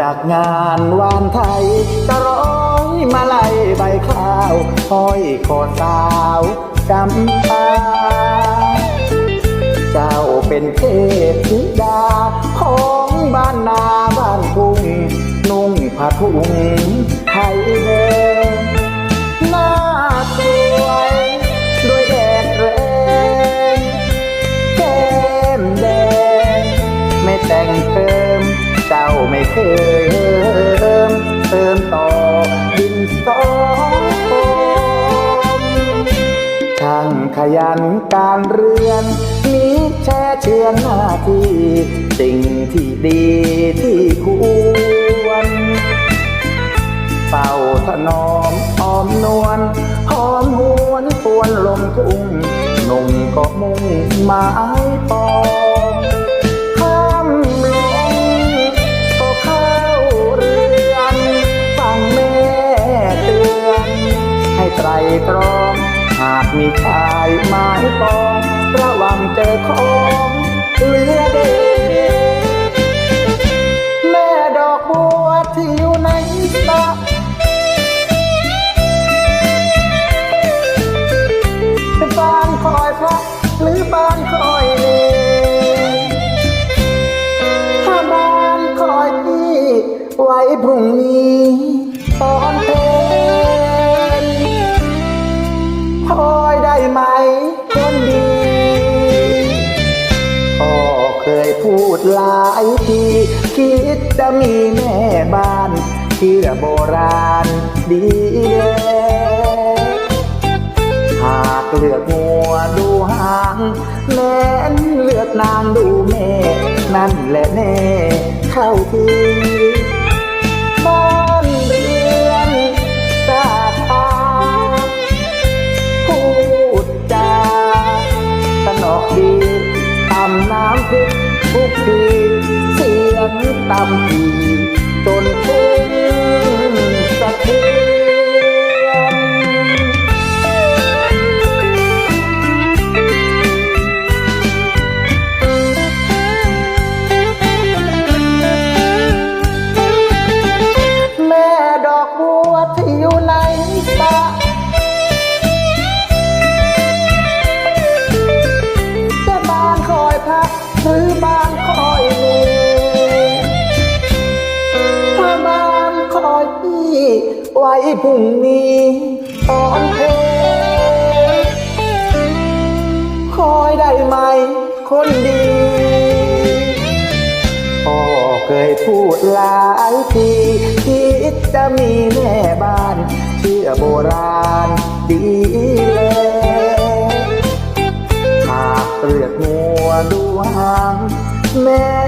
จากงานวานไทยจะร้อยมาลัยใบข้าวห้อยคอสาวจำปาเจ้าเป็นเทพธิดา ของบ้านนาบ้านทุ่งนุ่งผ้าถุงไทย ยันการเรือนมีแช่เชือนหน้าที่สิ่งที่ดีที่ควรเป่าถนอมออมนวลหอมหวนปวนลมทุ่งนุ่งก็มุ่งหมายปองข้ามลงก็เข้าเรือนฟังแม่เตือนให้ไตรตรอง หากมีชายหมายปองระวังเจอของเหลือเด็กแม่ดอกบัวที่อยู่ในสระบ้านคอยพระหรือบ้านคอยเลถ้าบ้านคอยพี่ไว้พรุ่งนี้ตอนเพล คอยได้ไหมคนดีพ่อเคยพูดหลายทีคิดจะมีแม่บ้านเชื่อโบราณดีเลหากเลือกงัวดูหางแม้นเลือกนางดูแม่ นั่นแหละแน่เข้าที ดีตำน้ำพริกทุกทีเสียงตำทีจน ว้พรุ่งนี้ตอนเพลคอยได้ไหมคนดีพ่อเคยพูดหลายทีคิดจะมีแม่บ้านเชื่อโบราณดีเลยหากเลือกงัวดูหางแม้น